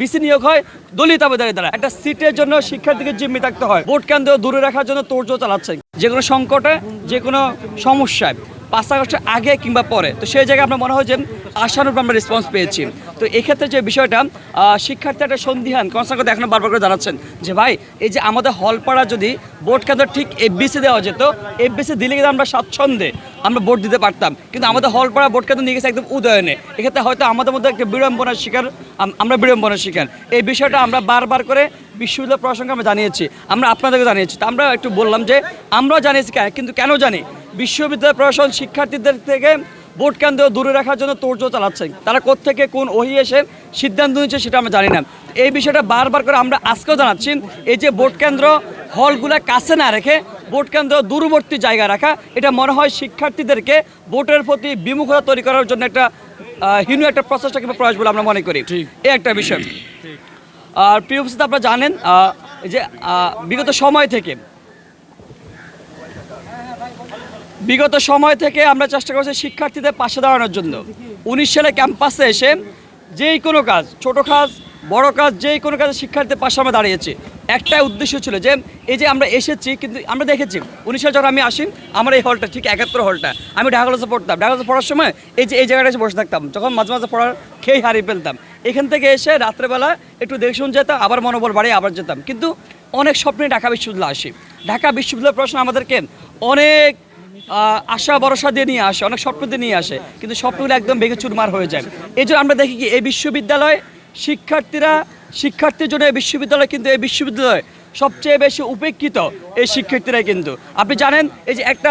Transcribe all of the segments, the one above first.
BC নিয়োগ হয়, দলিত আবেদনের দ্বারা। একটা সিটের জন্য শিক্ষার্থীকে জিম্মি থাকতে হয়। ভোট কেন্দ্র দূরে রাখার জন্য তোড়জোড় চালাচ্ছে। যে কোনো সংকটে, যে কোনো সমস্যায়, পাঁচ আগস্টের আগে কিংবা পরে। তো সেই জায়গায় আপনার মনে হয় যে আশানুরূপ আমরা রেসপন্স পেয়েছি। তো এক্ষেত্রে যে বিষয়টা শিক্ষার্থী একটা সন্ধিহান কনসার্ন কথা এখনও বারবার করে জানাচ্ছেন যে, ভাই, এই যে আমাদের হলপাড়া যদি ভোট কেন্দ্র ঠিক এফবিসি দেওয়া যেত এফবিসি দিলে কিন্তু আমরা স্বাচ্ছন্দ্যে আমরা ভোট দিতে পারতাম। কিন্তু আমাদের হলপাড়া ভোট কেন্দ্র নিয়ে গেছে একদম উদয়নে। এক্ষেত্রে হয়তো আমাদের মধ্যে একটা বিড়ম্বনার শিকার আমরা বিড়ম্বনার শিকার। এই বিষয়টা আমরা বারবার করে বিশ্ববিদ্যালয় প্রসঙ্গে আমরা জানিয়েছি, আমরা আপনাদেরকে জানিয়েছি। তা আমরা একটু বললাম যে, আমরাও জানিয়েছি কেন কিন্তু কেন জানি? বিশ্ববিদ্যালয় প্রশাসন শিক্ষার্থীদের থেকে ভোট কেন্দ্র দূরে রাখার জন্য তোড়জোড় চালাচ্ছে তারা কোত্থেকে কোন ওহি এসে সিদ্ধান্ত নিচ্ছে সেটা আমরা জানি না। এই বিষয়টা বারবার করে আমরা আজকেও জানাচ্ছি এই যে ভোট কেন্দ্র হলগুলা কাছে না রেখে ভোট কেন্দ্র দূরবর্তী জায়গা রাখা এটা মনে হয় শিক্ষার্থীদেরকে ভোটের প্রতি বিমুখতা তৈরি করার জন্য একটা হীন একটা প্রচেষ্টা কিংবা প্রয়াস বলে আমরা মনে করি। এই একটা বিষয়। আর প্রিয় আপনারা জানেন যে বিগত সময় থেকে বিগত সময় থেকে আমরা চেষ্টা করছি শিক্ষার্থীদের পাশে দাঁড়ানোর জন্য। উনিশ সালে ক্যাম্পাসে এসে যেই কোনো কাজ, ছোট কাজ, বড় কাজ, যেই কোনো কাজে শিক্ষার্থীদের পাশে আমরা দাঁড়িয়েছি। একটাই উদ্দেশ্য ছিল যে, এই যে আমরা এসেছি, কিন্তু আমরা দেখেছি, উনিশ সালে যখন আমি আসি, আমার এই হলটা ঠিক একাত্তর হলটা আমি ঢাকা কলেজে পড়তাম। ঢাকা কলেজে পড়ার সময় এই যে, এই জায়গাটা এসে বসে থাকতাম। যখন মাঝে মাঝে পড়ার খেয়ে হারিয়ে ফেলতাম। এখান থেকে এসে রাত্রেবেলা একটু দেখে শুনে যেতাম, আবার মনোবল বাড়িয়ে আবার যেতাম। কিন্তু অনেক স্বপ্নে ঢাকা বিশ্ববিদ্যালয় আসি। ঢাকা বিশ্ববিদ্যালয় প্রশ্ন আমাদেরকে অনেক আশা, ভরসা দিয়ে নিয়ে আসে, অনেক স্বপ্ন দিয়ে নিয়ে আসে, কিন্তু স্বপ্নগুলো একদম ভেঙে চুরমার হয়ে যায়। এই জন্য আমরা দেখি কি, এই বিশ্ববিদ্যালয় শিক্ষার্থীরা, শিক্ষার্থীর জন্য এই বিশ্ববিদ্যালয় কিন্তু এই বিশ্ববিদ্যালয় সবচেয়ে বেশি উপেক্ষিত এই শিক্ষার্থীরাই কিন্তু। আপনি জানেন, এই যে একটা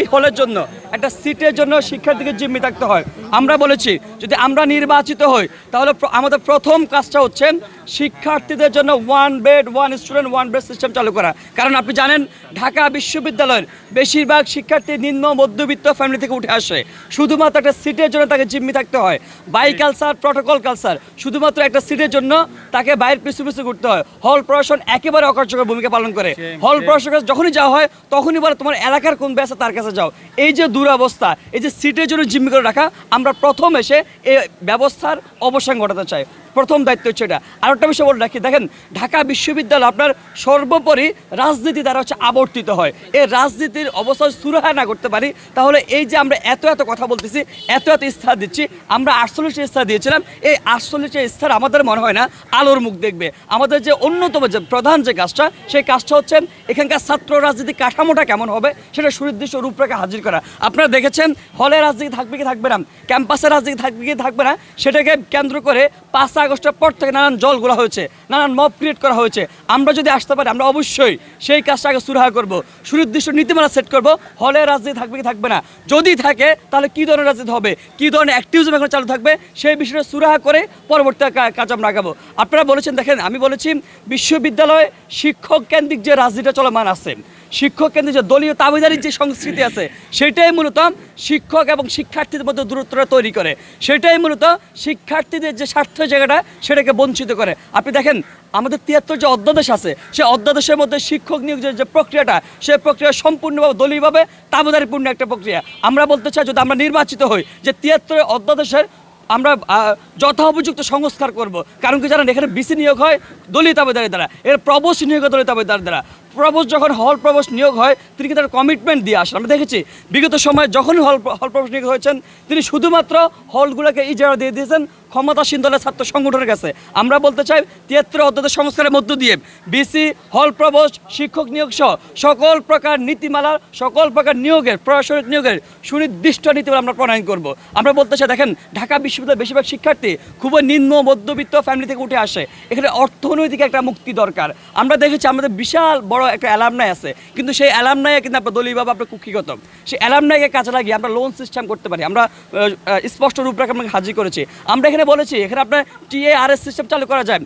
এই হলের জন্য, একটা সিটের জন্য শিক্ষার্থীকে জিম্মি থাকতে হয়। আমরা বলেছি, যদি আমরা নির্বাচিত হই, তাহলে আমাদের প্রথম কাজটা হচ্ছে শিক্ষার্থীদের জন্য one bed one student one bed system চালু করা। কারণ আপনি জানেন ঢাকা বিশ্ববিদ্যালয়ের বেশিরভাগ শিক্ষার্থী নিম্ন মধ্যবিত্ত ফ্যামিলি থেকে উঠে আসে। শুধুমাত্র একটা সিটের জন্য তাকে জিম্মি থাকতে হয়। বাই কালচার প্রটোকল কালচার শুধুমাত্র একটা সিটের জন্য তাকে বাইরের পিছু পিছু ঘুরতে হয়। হল প্রশাসন একেবারে অকার্যকর ভূমিকা পালন করে। হল প্রশাসনের কাছে যখনই যাওয়া হয় তখনই বলে তোমার এলাকার কোন ব্যাসে তার কাছে যাও। এই যে দুরবস্থা এই যে সিটের জন্য জিম্মি করে রাখা আমরা প্রথম এসে এই ব্যবস্থার অবসান ঘটাতে চাই। প্রথম দায়িত্ব হচ্ছে এটা। আর একটা বিষয় বলে রাখি। দেখেন, ঢাকা বিশ্ববিদ্যালয় আপনার সর্বোপরি রাজনীতি দ্বারা হচ্ছে আবর্তিত হয়। এই রাজনীতির অবস্থা সুরাহা না করতে পারি। তাহলে এই যে আমরা এত এত কথা বলতেছি, এত এত ইস্তাহার দিচ্ছি, আমরা আটচল্লিশটা ইস্তাহার দিয়েছিলাম। এই আটচল্লিশটা ইস্তাহার আমাদের মনে হয় না আলোর মুখ দেখবে। আমাদের যে অন্যতম যে প্রধান যে কাজটা, সেই কাজটা হচ্ছে এখানকার ছাত্র রাজনীতি কাঠামোটা কেমন হবে, সেটা সুনির্দিষ্ট রূপরেখা হাজির করা। আপনারা দেখেছেন, হলে রাজনীতি থাকবে কি থাকবে না? ক্যাম্পাসে রাজনীতি থাকবে কি থাকবে না? সেটাকে কেন্দ্র করে পাঁচ আগস্টের পর থেকে নানান জলগুলা হয়েছে, নানান মব ক্রিয়েট করা হয়েছে। আমরা যদি আসতে পারি, আমরা অবশ্যই সেই কাজটা আগে সুরাহা করব। সুনির্দিষ্ট নীতিমালা সেট করব, হলে রাজনীতি থাকবে কি থাকবে না। যদি থাকে, তাহলে কি ধরনের রাজনীতি হবে? কি ধরনের অ্যাক্টিভিজম এখন চালু থাকবে? সেই বিষয়টা সুরাহা করে পরবর্তী কাজ আমরা আগাবো। আপনারা বলেছেন, দেখেন, আমি বলেছি, বিশ্ববিদ্যালয়ে শিক্ষক কেন্দ্রিক যে রাজনীতিটা চলমান আছে শিক্ষক কেন্দ্রে যে দলীয় তাবেদারির যে সংস্কৃতি আছে, সেটাই মূলত শিক্ষক এবং শিক্ষার্থীদের মধ্যে দূরত্বটা তৈরি করে। সেটাই মূলত শিক্ষার্থীদের যে স্বার্থ জায়গাটা, সেটাকে বঞ্চিত করে। আপনি দেখেন, আমাদের তিয়াত্তর যে অধ্যাদেশ আছে, সেই অধ্যাদেশের মধ্যে শিক্ষক নিয়োগের যে প্রক্রিয়াটা, সেই প্রক্রিয়া সম্পূর্ণভাবে দলীয়ভাবে তাবেদারিপূর্ণ একটা প্রক্রিয়া। আমরা বলতে চাই, যদি আমরা নির্বাচিত হই, যে তিয়াত্তরের অধ্যাদেশের আমরা যথোপযুক্ত সংস্কার করব। কারণ কি জানেন, এখানে বিসি নিয়োগ হয় দলীয় তাবেদারি দ্বারা, এর প্রবোস নিয়োগ দলীয় তাবেদার দ্বারা। প্রবোস যখন হল প্রবোস নিয়োগ হয়, তিনি কিন্তু একটা কমিটমেন্ট দিয়ে আসেন। আমরা দেখেছি, বিগত সময় যখনই হল হল প্রবোস নিয়োগ হয়েছেন, তিনি শুধুমাত্র হলগুলোকে ইজারা দিয়ে দিয়েছেন, ক্ষমতাসীন দলের ছাত্র সংগঠনের কাছে। আমরা বলতে চাই, তিয়াত্তর অধ্যাদেশ সংস্কারের মধ্য দিয়ে বিসি, হল প্রবোস শিক্ষক নিয়োগ সহ সকল প্রকার নীতিমালার সকল প্রকার নিয়োগের, প্রশাসনিক নিয়োগের সুনির্দিষ্ট নীতিমালা আমরা প্রণয়ন করব। আমরা বলতে চাই, দেখেন, ঢাকা বিশ্ববিদ্যালয়ের বেশিরভাগ শিক্ষার্থী খুবই নিম্ন মধ্যবিত্ত ফ্যামিলি থেকে উঠে আসে। এখানে অর্থনৈতিক একটা মুক্তি দরকার। আমরা দেখেছি, আমাদের বিশাল বড় একটা অ্যালামনাই আছে। কিন্তু সেই অ্যালামনাইয়ে কিন্তু আপনার দলীয়ভাবে আপনার কুক্ষিগত। সেই অ্যালামনাইকে কাজে লাগিয়ে আমরা লোন সিস্টেম করতে পারি। আমরা স্পষ্ট রূপরেখা আপনাকে হাজির করেছি। আমরা এখানে বলেছি, এখানে আপনার টিএ আর এস সিস্টেম চালু করা যায়।